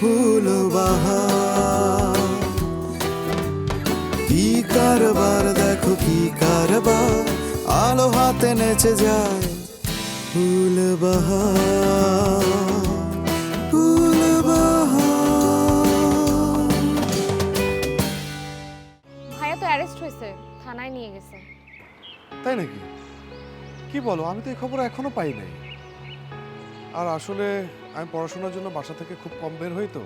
ফুল বাহার কি কারবার দেখো কি কারবার। আলো হাতে নেচে যায় ফুল বাহার ফুল বাহার ভাইয়া তো অ্যারেস্ট হয়েছে থানায় নিয়ে গেছে। তাই নাকি? কি বলো আমি তো এই খবর এখনও পাই নাই। আর আসলে আমি পড়াশোনার জন্য বাসা থেকে খুব কম বের হই তো।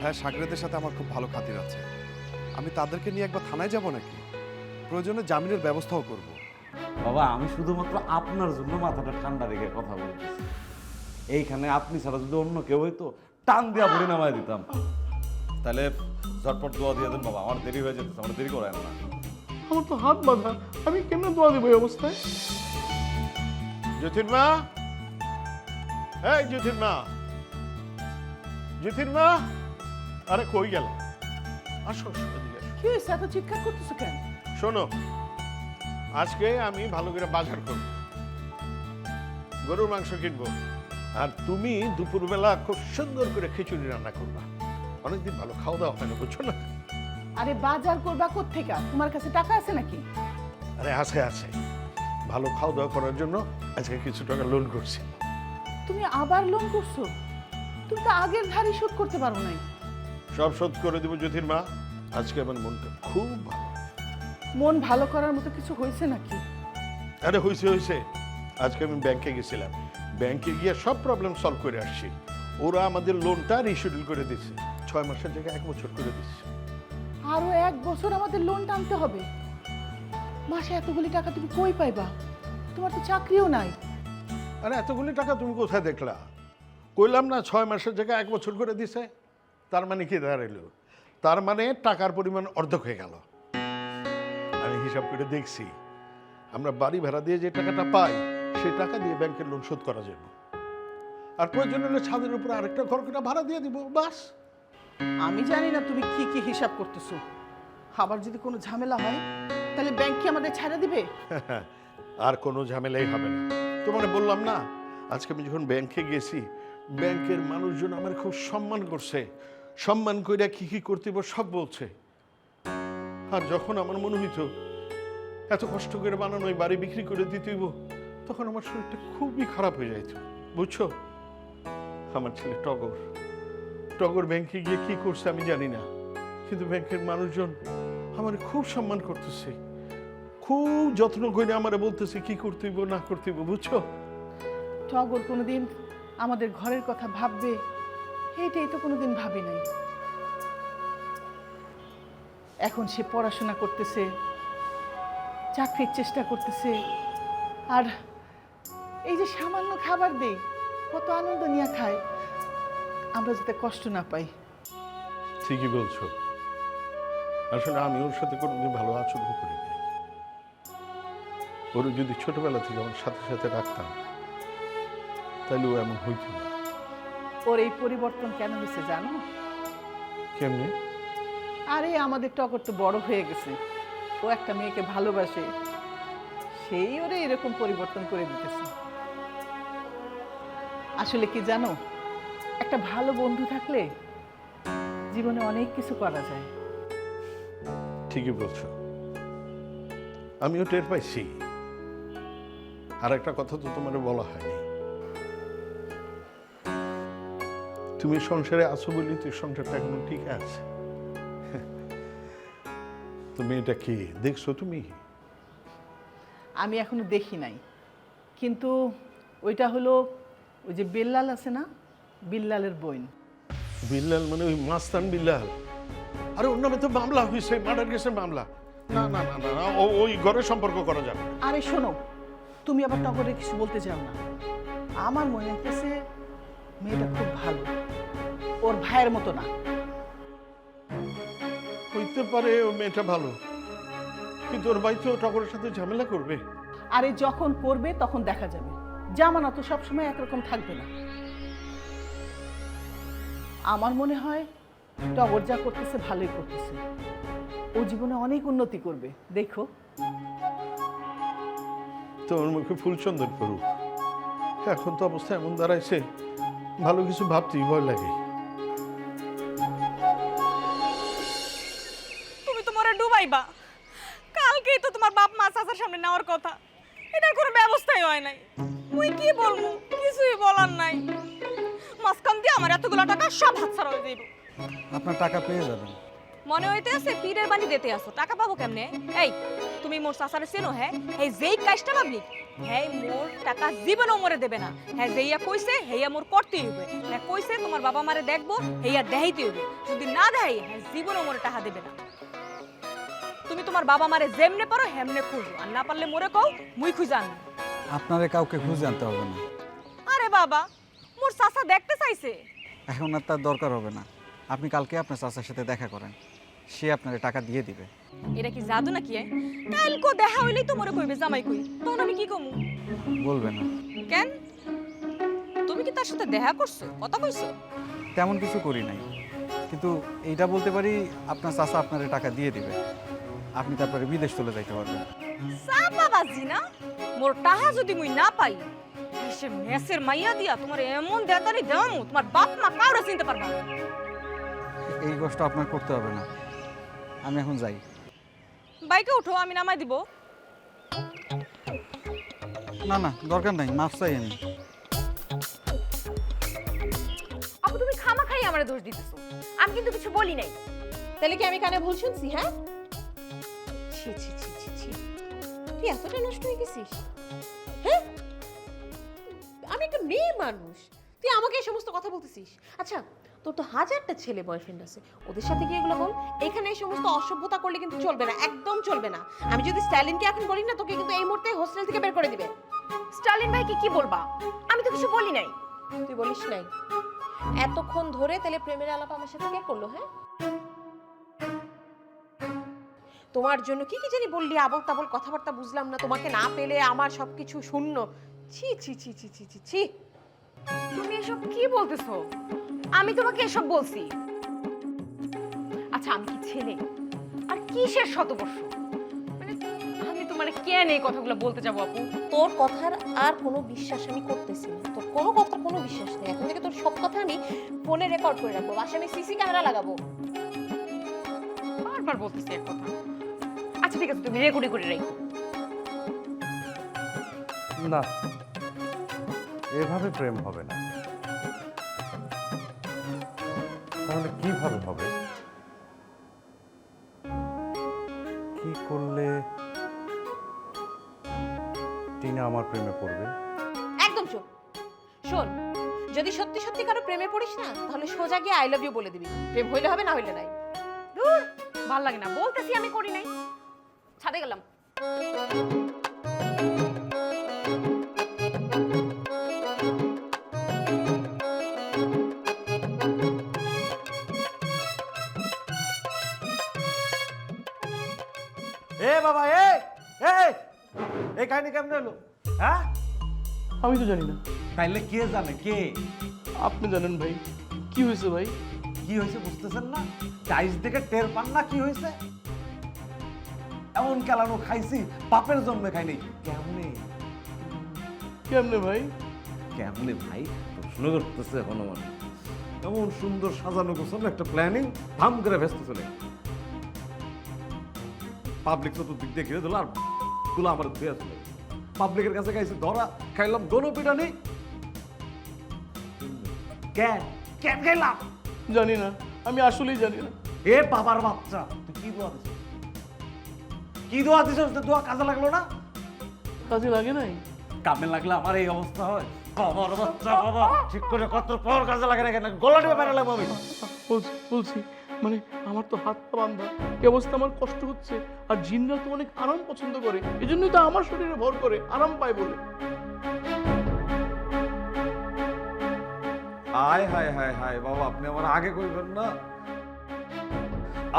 হ্যাঁ সাগরেদের সাথে আমার খুব ভালো খাতির আছে। আমি তাদেরকে নিয়ে একবার থানায় যাব নাকি? প্রয়োজনে জামিনের ব্যবস্থাও করব। বাবা আমি শুধুমাত্র আপনার জন্য মাথাটা ঠান্ডা রেখে কথা বলতেছি এইখানে আপনি ছাড়া যদি অন্য কেউ হইতো টান দিয়া ভরে নামায় দিতাম। তাহলে ঝটপট দোয়া দিয়ে দেন বাবা আমার দেরি হয়ে যেতেছে আমার দেরি করেন না। আমার তো হাত বাঁধা। আমি কেমনে দোয়া দেবো এই অবস্থায়? জ্যোতির্মা এই জ্যোতির্মা জ্যোতির্মা আরে কই গেল? আসো আসো, এদিকে আসো। কি হয়েছে? এত চিৎকার করতেছো কেন? শোনো আজকে আমি ভালো করে বাজার করব। গরুর মাংস কিনবো। আর তুমি দুপুরবেলা খুব সুন্দর করে খিচুড়ি রান্না করবা। অনেকদিন ভালো খাওয়া দাওয়া হয় না বুঝছ না? আরে বাজার করবা কোত্থেকে? তোমার কাছে টাকা আছে নাকি? আরে আছে আছে। ভালো খাওয়া দাওয়া করার জন্য আজকে কিছু টাকা লোন করছি। তুমি আবার লোন করছ? তুমি তো আগের ধারই শোধ করতে পারো নাই। সব শোধ করে দেবো জ্যোতির্মা আজকে আমার মনটা খুব ভালো। মন ভালো করার মতো কিছু হয়েছে নাকি? আরে হয়েছে হয়েছে আজকে আমি ব্যাংকে গেছিলাম। ব্যাংকে গিয়ে সব প্রবলেম সলভ করে আসছি। ওরা আমাদের লোনটা রিশিডিউল করে দিচ্ছে ছয় মাসের জায়গায় এক বছর করে দিচ্ছে আরও এক বছর আমাদের লোন টানতে হবে। মাসে এতগুলি টাকা তুমি কই পাইবা? তোমার তো চাকরিও নাই। আরে এতগুলি টাকা তুমি কোথায় দেখলা? কইলাম না ছয় মাসের জায়গায় এক বছর করে দিছে। তার মানে কি দাঁড়াইলো? তার মানে টাকার পরিমাণ অর্ধেক হয়ে গেল। আমি হিসাব করে দেখছি আমরা বাড়ি ভাড়া দিয়ে যে টাকাটা পাই সেই টাকা দিয়ে ব্যাংকের লোন শোধ করা যাবে। আর প্রয়োজন হলে ছাদের উপরে আরেকটা ঘর কেটে ভাড়া দিয়ে দিব বাস। আমি জানি না তুমি কি কি হিসাব করতেছো। আবার যদি কোনো ঝামেলা হয় তাহলে ব্যাংক কি আমাদের ছাড়া দিবে? আর কোনো ঝামেলাই হবে না। তোমার বললাম না, আজকে আমি যখন ব্যাংকে গেছি, ব্যাংকের মানুষজন আমার খুব সম্মান করছে। সম্মান কইরা কি কি করতে সব বলছে। আর যখন আমার মনে হইতো, এত কষ্ট করে বানানো বাড়ি বিক্রি করে দিতে হইব, তখন আমার শরীরটা খুবই খারাপ হয়ে যাইত। বুঝছ? আমার ছেলে টগর। টগর ব্যাংকে গিয়ে কি করছে আমি জানি না। কিন্তু ব্যাংকের মানুষজন আমার খুব সম্মান করতেছে। খুব যত্ন করে আমারে বলতেছে কি করতে হইব না করতে হইব বুঝছ? টগর কোনোদিন আমাদের ঘরের কথা ভাববে এইটাই তো কোনোদিন ভাবি নাই। এখন সে পড়াশোনা করতেছে চাকরির চেষ্টা করতেছে আর এই যে সামান্য খাবার দেই কত আনন্দ নিয়ে খায় আমরা যাতে কষ্ট না পাই। ঠিকই বলছো। আসলে আমি ওর সাথে কোনোদিন ভালো আচরণ করি নাই ওর যদি ছোটবেলা থেকে আমার সাথে সাথে রাখতাম তাহলে ও এমন হইতো না। ওর এই পরিবর্তন কেন হয়েছে জানো? কেমনি? আরে আমাদের টকর তো বড় হয়ে গেছে। ও একটা মেয়েকে ভালোবাসে। সেই ওরে এরকম পরিবর্তন করে দিতেছে। আসলে কি জানো একটা ভালো বন্ধু থাকলে জীবনে অনেক কিছু করা যায়। ঠিকই বলছো। আমিও টের পাইছি। আর একটা কথা তো তোমার বলা হয়নি। তুমি সংসারে আছো বলি তুই সংসারটা এখনও ঠিক আছে। তুমি এটা কি দেখছ তুমি? আমি এখনও দেখি নাই। কিন্তু ওইটা হলো ওই যে বিল্লাল আছে না বিল্লালের বইন বিল্লাল মানে ওই মাস্তান বিল্লাল। আরে ওর নামে তো মামলা হয়েছে মার্ডার কেসের মামলা। না না না না ওই ঘরের সম্পর্ক করা যাবে। আরে শোনো তুমি আবার টগরে কিছু বলতে চাও না। আমার মনে হচ্ছে মেয়েটা খুব ভালো। ওর ভাইয়ের মতো না। হইতে পারে ও মেয়েটা ভালো কিন্তু ওর ভাই তো টগরের সাথে ঝামেলা করবে। আরে যখন করবে তখন দেখা যাবে। জামানা তো সবসময় একরকম থাকবে না। আমার মনে হয় টগর যা করতেছে ভালোই করতেছে। ও জীবনে অনেক উন্নতি করবে। দেখো। তোমার মুখে ফুলচন্দন করুক। এখন তো অবস্থা এমন দাঁড়াইছে ভালো কিছু ভাবতেই ভয় লাগে। তুমি তোমারে ডুবাইবা। কালকেই তো তোমার বাপ মা চাচার সামনে নেওয়ার কথা। এটার কোনো ব্যবস্থাই হয় নাই। মুই কি বলব? কিছুই বলার নাই। মাঝখান দিয়ে আমার এতগুলো টাকা সব হাতছাড়া হয়ে যাইব। আপনার টাকা পেয়ে যাবেন। মনে হইতে আছে পীরের বাণী দিতে আসো টাকা পাবো কেমনে? এই তুমি মোর চাচারে চেনো হ্যাঁ এই যেই কাজটা ভাবলি হ্যাঁ মোর টাকা জীবনও মরে দেবে না। হ্যাঁ যেইয়া কইছে হেইয়া মোর করতেই হবে হ্যাঁ কইছে তোমার বাবা মারে দেখব হেইয়া দেখাইতে হবে যদি না দেখাই হ্যাঁ জীবনও মোরে টাকা দেবে না। তুমি তোমার বাবা মারে যেমনে পারো হেমনে খুঁজো। আর না পারলে মোরে কও মুই খুঁজে আনব। আপনারে কাউকে খুঁজে আনতে হবে না। আরে বাবা মোর চাচা দেখতে চাইছে। এখন আর তার দরকার হবে না। আপনি কালকে আপনার চাচার সাথে দেখা করেন। সে আপনারে টাকা দিয়ে দিবে। এটা কি জাদু নাকি? কালকো দেখা হইলেই তো মোরে কইবে জামাই কই। তখন আমি কি কমু? বলবে না। কেন? তুমি কি তার সাথে দেখা করছ কথা কইছো? তেমন কিছু করি নাই। কিন্তু এইটা বলতে পারি আপনার চাচা আপনারে টাকা দিয়ে দিবে। আপনি তারপরে বিদেশ চলে যাইতে পারবেন। চাপা বাজি না? মোর টাহা যদি মুই না পাই সে মেসের মাইয়া দিয়া তোমার এমন দেতারি দামু তোমার বাপ মা কাউরে চিনতে পারবা এই কষ্ট আপনার করতে হবে না। আমি এখন যাই। বাইকে উঠো আমি নামাই দিব। না না দরকার নাই মাফ চাই আমি। আপু তুমি খামাখাই আমার দোষ দিতেছো। আমি কিন্তু কিছু বলি নাই। তাহলে কি আমি কানে ভুল শুনছি হ্যাঁ? ছি ছি ছি ছি ছি। তুই এতটা নষ্ট হয়ে গেছিস হ্যাঁ? আমি একটা মেয়ে মানুষ। তুই আমাকে এই সমস্ত কথা বলতেছিস। আচ্ছা তোর তো হাজারটা ছেলে বয়ফ্রেন্ড আছে। ওদের সাথে কি এগুলো বল। এখানে এই সমস্ত অসভ্যতা করলে কিন্তু চলবে না একদম চলবে না। আমি যদি স্ট্যালিনকে এখন বলি না তোকে কিন্তু এই মুহূর্তে হোস্টেল থেকে বের করে দিবে। স্টালিন ভাইকে কি বলবা? আমি তো কিছু বলি নাই। তুই বলিস নাই? এতক্ষণ ধরে তাহলে প্রেমের আলাপ আমার সাথে কে করল হ্যাঁ? তোমার জন্য কি কি জানি বললি আবল তাবল কথাবার্তা বুঝলাম না। তোমাকে না পেলে আমার সবকিছু শূন্য। ছি ছি ছি ছি ছি ছি ছি। তুমি এসব কি বলতেছো? আমি তোমাকে এসব বলছি। আচ্ছা আমি কি ছেলে? আর কিসের শতবর্ষ? মানে আমি তোমার কেন এই কথাগুলো বলতে যাব আপু? তোর কথার আর কোনো বিশ্বাস আমি করতেছি না। তোর কোনো কথার কোনো বিশ্বাস নেই। এখন থেকে তোর সব কথা আমি ফোনে রেকর্ড করে রাখব। বাসায় আমি সিসি ক্যামেরা লাগাবো। বারবার বলতেছি এক কথা। আচ্ছা ঠিক আছে তুমি রেকর্ডি করে রাখো। না। এভাবে প্রেম হবে না। তাহলে কীভাবে হবে? কি করলে টিনা আমার প্রেমে পড়বে? একদম চুপ। শোন, যদি সত্যি সত্যি কারও প্রেমে পড়িস না, তাহলে সোজা গিয়ে আই লাভ ইউ বলে দিবি। প্রেম হইলে হবে, না হইলে নাই। ভালো লাগে না। বলতেছি আমি করি নাই। ছাদে গেলাম। কাহিনী কেমন হলো? হ্যাঁ? আমি তো জানি না। তাইলে কে জানে কে? আপনি জানেন ভাই কি হয়েছে ভাই? কি হয়েছে বুঝতেছেন না? টাইস দেখে টের পান না কি হয়েছে? এমন কেলানো খাইছি বাপের জন্মে খাইনি। কেমনে? কেমনে ভাই? কেমনে ভাই? প্রশ্ন করতেছে এখনও মানে এমন সুন্দর সাজানো গোছানো একটা প্ল্যানিং ধাম করে ব্যস্ত চলে। পাবলিক তো দিক দিয়ে ঘিরে দিল আরগুলো আমার ধুয়ে চলে। পাবলিকের কাছে গাইছে ধরা খাইলাম দোনো পিটানি কেন? কেন খাইলাম? জানি না আমি আসলেই জানি না। এ বাবার বাচ্চা তুই কি দোয়া দিছিস? কি দোয়া দিছিস? দোয়া কাজে লাগল না? কাজে লাগে নাই? কামে লাগলে আমার এই অবস্থা হয়। বাবার বাচ্চা বাবা। ঠিক করে কত পর কাজে লাগে না কেন? গলা টিপে আমি। বলছি বলছি। মানে আমার তো হাত পা বান্ধা এই অবস্থা আমার কষ্ট হচ্ছে আর জিনরা তো অনেক আরাম পছন্দ করে। এই জন্যই তো আমার শরীরে ভর করে আরাম পায় বলে। আয় হায় হায় হায় বাবা আপনি আমার আগে কইবেন না।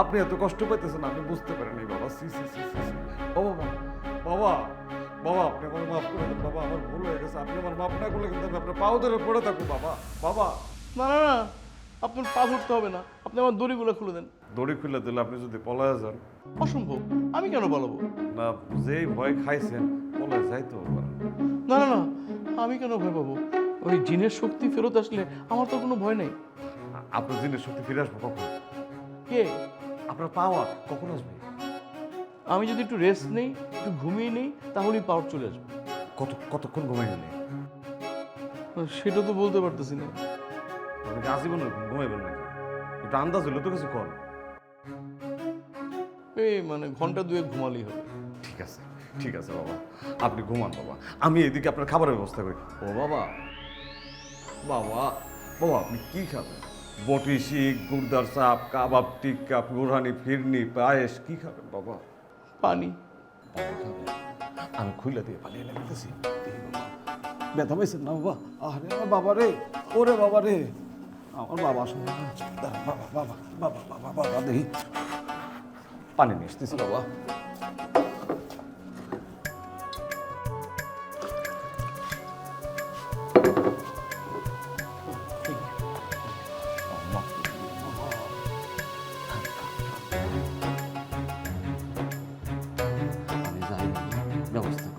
আপনি এত কষ্ট পাইতেছেন আমি বুঝতে পারিনি বাবা। সি সি সি সি সি। ও বাবা বাবা বাবা আপনি আমার মাফ করে দেন বাবা আমার ভুল হয়ে গেছে। আপনি আমার মাফ না করলে কিন্তু আমি আপনার পাও ধরে পড়ে থাকব বাবা বাবা। না না না। আপনার পা ধরতে হবে না। আপনি আমার দড়িগুলো খুলে দেন। দড়ি খুলে দিলে আপনি যদি পলায় যান। অসম্ভব। আমি কেন পালাবো? না যেই ভয় খাইছেন পলায় যাইতেও পারেন না। না না আমি কেন ভয় পাবো? ওই জিনের শক্তি ফেরত আসলে আমার তো কোনো ভয় নেই। আপনার জিনের শক্তি ফিরে আসব কখন? কে? আপনার পাওয়া কখন আসবে? আমি যদি একটু রেস্ট নেই একটু ঘুমিয়ে নেই তাহলেই পাওয়ার চলে আসবে। কত কতক্ষণ ঘুমাই গেলে সেটা তো বলতে পারতেছি না। আপনি কি আজীবন ঘুমাইবেন নাকি? একটু আন্দাজ হইলে তো কিছু কর। এই মানে ঘণ্টা দুয়েক ঘুমালেই হবে। ঠিক আছে ঠিক আছে বাবা। আপনি ঘুমান বাবা। আমি এদিকে আপনার খাবারের ব্যবস্থা করি। ও বাবা। বাবা বাবা আপনি কি খাবেন? বটি শিক গুড়দার চাপ কাবাব টিক্কা বুরহানি ফিরনি পায়েস কি খাবেন বাবা? পানি। আমি খুলে দিয়ে পানি এনে দিতেছি। ব্যথা পাইছেন না বাবা? আরে বাবা রে। ওরে বাবা রে। আমার বাবা বাবা বাবা বাবা বাবা দেখি। পানি নিয়ে বাবা। ব্যবস্থা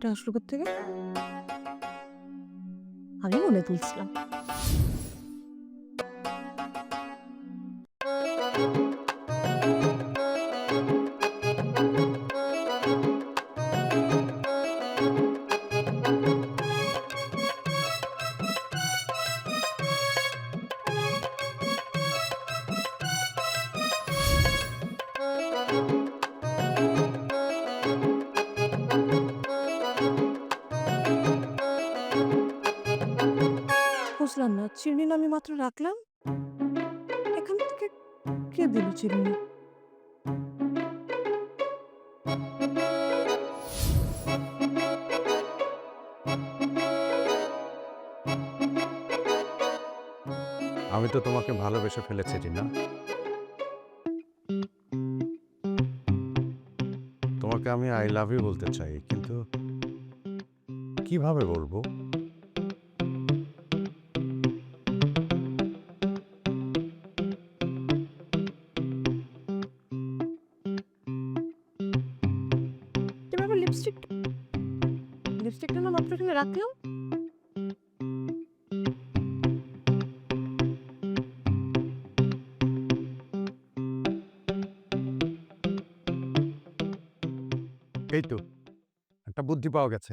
চিমনিটা আসলো থেকে? আমি মনে তুলছিলাম। বুঝলাম না আমি মাত্র রাখলাম। এখান থেকে কে দিল চিমনি আমি তো তোমাকে ভালোবেসে ফেলেছি টিনা তোমাকে আমি আই লাভ ইউ বলতে চাই, কিন্তু কীভাবে বলব? পাওয়া গেছে।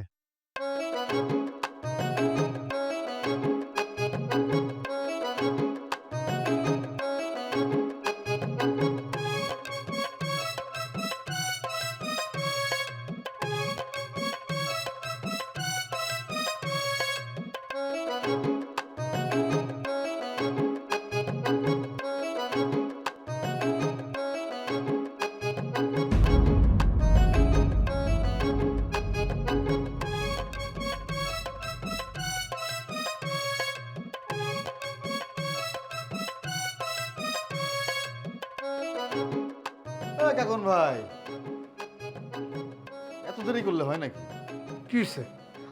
কাকন ভাই? এত দেরি করলে হয় নাকি? কি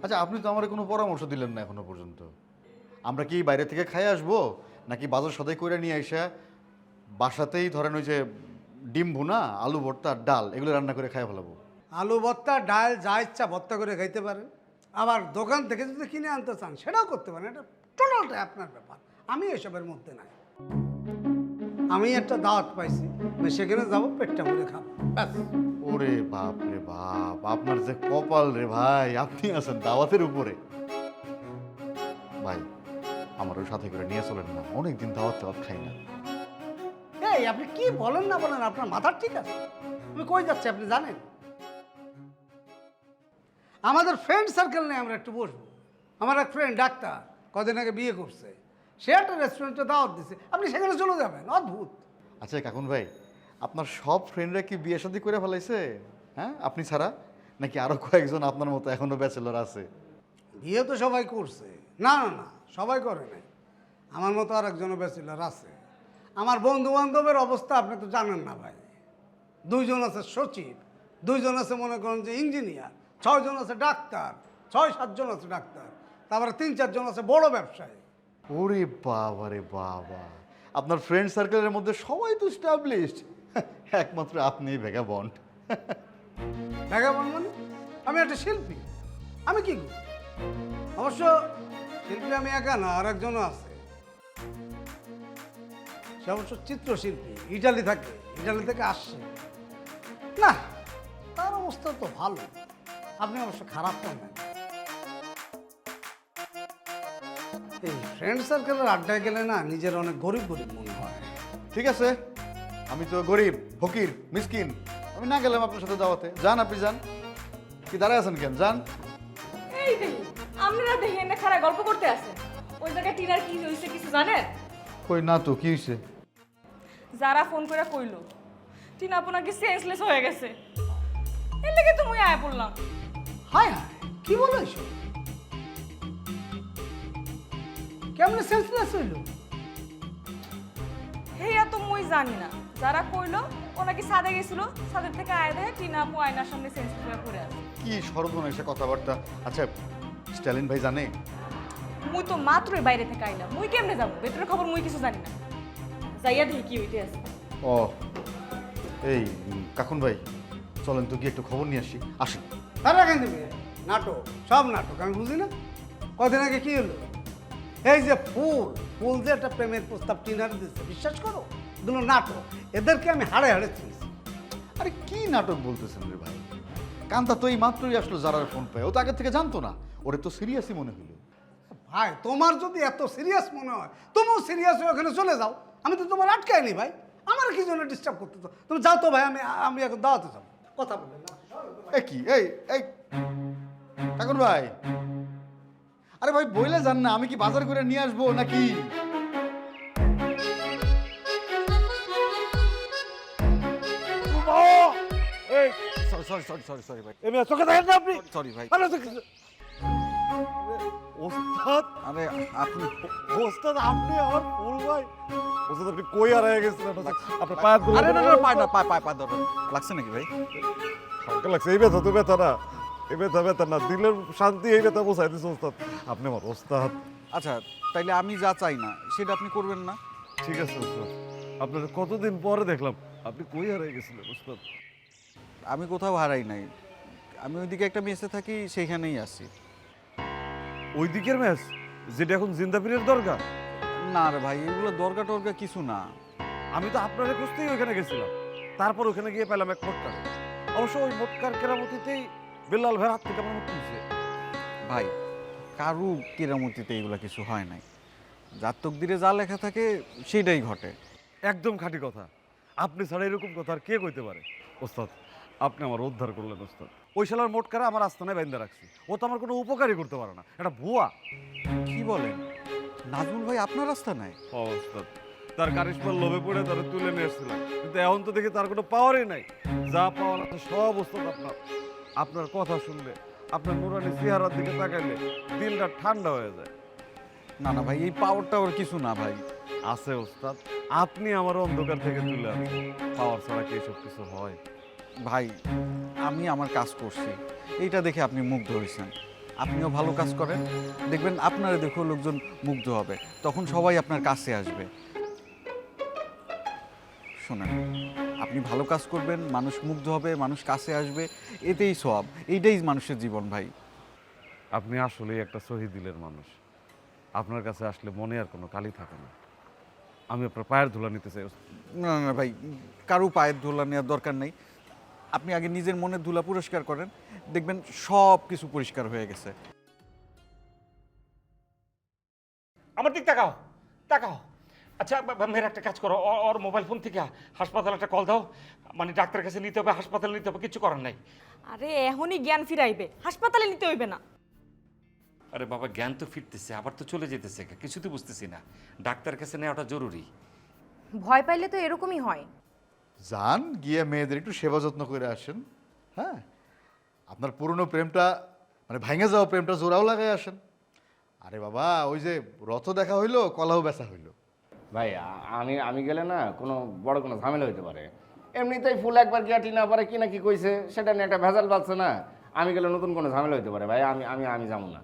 আচ্ছা আপনি তো আমার কোনো পরামর্শ দিলেন না এখনও পর্যন্ত। আমরা কি বাইরে থেকে খাই আসব? নাকি বাজার সদাই করে নিয়ে এসে বাসাতেই ধরেন ওই যে ডিম ভুনা আলু ভর্তা আর ডাল এগুলো রান্না করে খাই ফেলাবো। আলু ভর্তা ডাল যা ইচ্ছা ভর্তা করে খাইতে পারেন আবার দোকান থেকে যদি কিনে আনতে চান সেটাও করতে পারেন। এটা টোটালটাই আপনার ব্যাপার। আমি এসবের মধ্যে নাই। আমি একটা দাওয়াত পাইছি আমি সেখানে যাব পেটটা ভরে খাব। ব্যাস। ওরে বাপ রে বাপ আপনার যে কপাল রে ভাই আপনি আছেন দাওয়াতের উপরে। ভাই আমারও সাথে করে নিয়ে চলেন না অনেক দিন দাওয়াত টাওয়াত খাই না। এই আপনি কি বলেন না বলেন আপনার মাথার ঠিক আছে? আমি কই যাচ্ছি আপনি জানেন? আমাদের ফ্রেন্ড সার্কেল নিয়ে আমরা একটু বসবো। আমার এক ফ্রেন্ড ডাক্তার কদিন আগে বিয়ে করছে। সে একটা রেস্টুরেন্টে দাওয়াত দিছে। আপনি সেখানে চলে যাবেন অদ্ভুত। আচ্ছা কাকুন ভাই আপনার সব ফ্রেন্ডরা কি বিয়ে শাদী করে ফেলাইছে? হ্যাঁ আপনি ছাড়া? নাকি আরও কয়েকজন আপনার মতো এখনও ব্যাচেলর আছে? বিয়ে তো সবাই করছে। না না না সবাই করে নাই। আমার মতো আর একজনও ব্যাচেলর আছে। আমার বন্ধু বান্ধবের অবস্থা আপনি তো জানেন না ভাই। দুইজন আছে সচিব দুইজন আছে মনে করেন যে ইঞ্জিনিয়ার ছয়জন আছে ডাক্তার ছয় সাতজন আছে ডাক্তার তারপরে তিন চারজন আছে বড় ব্যবসায়ী। ওরে বাবা রে বাবা। আপনার ফ্রেন্ড সার্কেলের মধ্যে সবাই তো স্টাবলিশড একমাত্র আপনি ভেগা বন্ড ভ্যাগাবন মানে? আমি একটা শিল্পী। আমি কি অবশ্য শিল্পী আমি একা না, আর একজনও আছে। সে অবশ্য চিত্রশিল্পী, ইটালি থাকে, ইটালি থেকে আসছে। না, তার অবস্থা তো ভালো। আপনি অবশ্য খারাপ করবেন এই ফ্রেন্ড সার্কেলের আড্ডায় গেলে না নিজের অনেক গরিব গরিব মনে হয়। ঠিক আছে? আমি তো গরিব ফকির মিসকিন। আমি না গেলাম আপনার সাথে দাওয়াতে। যান আপনি যান। কি দাঁড়ায় আছেন কেন? যান। এই দেখি আপনারা দেখে এনে খারাপ গল্প করতে আছে ওই জায়গায় টিনার কি হয়েছে কিছু জানেন? কই না তো কি হয়েছে? যারা ফোন করে কইলো টিনা আপনাকে সেন্সলেস হয়ে গেছে। এর লেগে তো মুই আয় পড়লাম। হায় হায় কি বলো এসব? কেমন সেন্সলেস হইল? হেয়া তো মুই জানি না। যারা কইলো ও নাকি সাদে গেছিল সাদের থেকে আয় দেয় টিনা আপু আয়নার সামনে সেন্সলেস করে আছে। কি সর্বনাশা কথাবার্তা। আচ্ছা স্ট্যালিন ভাই জানে? মুই তো মাত্রই বাইরে থেকে আইলাম। মুই কেমনে যাব? ভেতরের খবর মুই কিছু জানি না। যাইয়া দেখি কি হইতে আছে। ও এই কাকুন ভাই চলেন তো গিয়ে একটু খবর নিয়ে আসি। আসি তারা কেন দেবে নাটক সব নাটক আমি বুঝি না। কদিন আগে কি হলো? এই যে ফুল ফুল যে একটা প্রেমের প্রস্তাব টিনার দিচ্ছে বিশ্বাস করো? এগুলো নাটক এদেরকে আমি হাড়ে হাড়ে চিনছি। আরে কি নাটক বলতেছেন রে ভাই? কান্তা তো এই মাত্রই আসলো যারার ফোন পায় ও তো আগে থেকে জানতো না ওরে তো সিরিয়াসই মনে হইল। ভাই তোমার যদি এত সিরিয়াস মনে হয় তুমিও সিরিয়াস হয়ে ওখানে চলে যাও আমি তো তোমার আটকাইনি ভাই আমার কি জন্য ডিস্টার্ব করতে তো তুমি যাও তো ভাই আমি আমি এখন দাওয়াতে যাব। কথা বলে না। এ কি? এই এই। কাকুন ভাই আরে ভাই বইলে যান না আমি কি বাজার করে নিয়ে আসব নাকি? সরি সরি সরি সরি ভাই। এমনি চোখে দেখেন না আপনি? সরি ভাই। ওস্তাদ? আরে আপনি ওস্তাদ আপনি আমার ফুল ভাই। ওস্তাদ আপনি কই আর হয়ে গেছিলেন আপনার পায়ের আরে না না পায় না পায় পায় পায় ধরো। লাগছে নাকি ভাই? লাগছে এই ব্যথা তো ব্যথা না। এই ব্যথা ব্যথা না দিলের শান্তি এই ব্যথা বোঝাই দিচ্ছে ওস্তাদ। আপনি আমার ওস্তাদ। আচ্ছা তাইলে আমি যা চাই না সেটা আপনি করবেন না। ঠিক আছে ওস্তাদ। আপনার কতদিন পরে দেখলাম আপনি কই হারিয়ে গেছিলেন ওস্তাদ? আমি কোথাও হারাই নাই। আমি ওইদিকে একটা মেসে থাকি সেইখানেই আছি। ওই দিকের ম্যাচ যেটা এখন জিন্দাপিরের দরকার না রে ভাই এগুলো দরকার টরকার কিছু না। আমি তো আপনার খুঁজতেই ওইখানে গেছিলাম। তারপর ওখানে গিয়ে পেলাম এক মোটকার। অবশ্য ওই মোটকার কেরামতিতেই বেলাল ভাইয়ের হাত থেকে আমার মুক্তি হয়েছে। ভাই কারু কেরামতিতে এগুলো কিছু হয় নাই। যার তকদিরে যা লেখা থাকে সেটাই ঘটে। একদম খাঁটি কথা। আপনি ছাড়া এরকম কথা আর কে কইতে পারে? ওস্তাদ আপনি আমার উদ্ধার করলেন ওস্তাদ। ওই শালার মোটকারা আমার আস্তানায় বাইন্দা রাখছি। ও তো আমার কোনো উপকারই করতে পারে না। এটা ভুয়া। কি বলেন? নাজমুল ভাই আপনার রাস্তা নাই ওস্তাদ তার কারিশমার লোভে পড়ে তারা তুলে নিয়ে এসেছিলাম কিন্তু এখন তো দেখি তার কোনো পাওয়ারই নাই। যা পাওয়ার আছে সব ওস্তাদ আপনার। আপনার কথা শুনলে আপনার নুরানি চেহারার দিকে তাকাইলে দিলটা ঠান্ডা হয়ে যায়। না না ভাই এই পাওয়ার টাওয়ার কিছু না ভাই। আছে ওস্তাদ আপনি আমার অন্ধকার থেকে তুলে আনছেন পাওয়ার ছাড়া কি এসব কিছু হয়? ভাই আমি আমার কাজ করছি। এইটা দেখে আপনি মুগ্ধ হয়েছেন। আপনিও ভালো কাজ করেন। দেখবেন আপনারা দেখেও লোকজন মুগ্ধ হবে। তখন সবাই আপনার কাছে আসবে। শোনেন। আপনি ভালো কাজ করবেন মানুষ মুগ্ধ হবে মানুষ কাছে আসবে এতেই সব এইটাই মানুষের জীবন ভাই। আপনি আসলেই একটা শহীদ দিলের মানুষ। আপনার কাছে আসলে মনে আর কোনো কালি থাকে না। আমি আপনার পায়ের ধুলা নিতে চাই না না ভাই কারও পায়ের ধুলা নেওয়ার দরকার নেই। আপনি আগে নিজের মনের ধুলা পুরস্কার করেন দেখবেন সব কিছু পরিষ্কার হয়ে গেছে। আমার দিক তাকাও তাকাও। আচ্ছা মেয়ের একটা কাজ করো। ওর মোবাইল ফোন থেকে হাসপাতালে একটা কল দাও। মানে ডাক্তারের কাছে নিতে হবে হাসপাতালে নিতে হবে কিছু করার নাই। আরে এখনই জ্ঞান ফিরাইবে। হাসপাতালে নিতে হইবে না। আরে বাবা জ্ঞান তো ফিরতেছে আবার তো চলে যেতেছে কিছু তো বুঝতেছি না। ডাক্তারের কাছে নেওয়াটা জরুরি। ভয় পাইলে তো এরকমই হয়। যান গিয়ে মেয়েদের একটু সেবা যত্ন করে আসেন। হ্যাঁ? আপনার পুরনো প্রেমটা মানে ভাঙে যাওয়া প্রেমটা জোড়াও লাগাই আসেন। আরে বাবা ওই যে রথ দেখা হইল কলাও বেচা হইল। ভাই আমি আমি গেলে না কোনো বড় কোনো ঝামেলা হইতে পারে। এমনিতেই ফুল একবার গিয়াটি না পারে, কি না কি কইছে, সেটা নিয়ে একটা ভেজাল পাচ্ছে না। আমি গেলে নতুন কোনো ঝামেলা হইতে পারে, ভাই, আমি আমি আমি যাব না।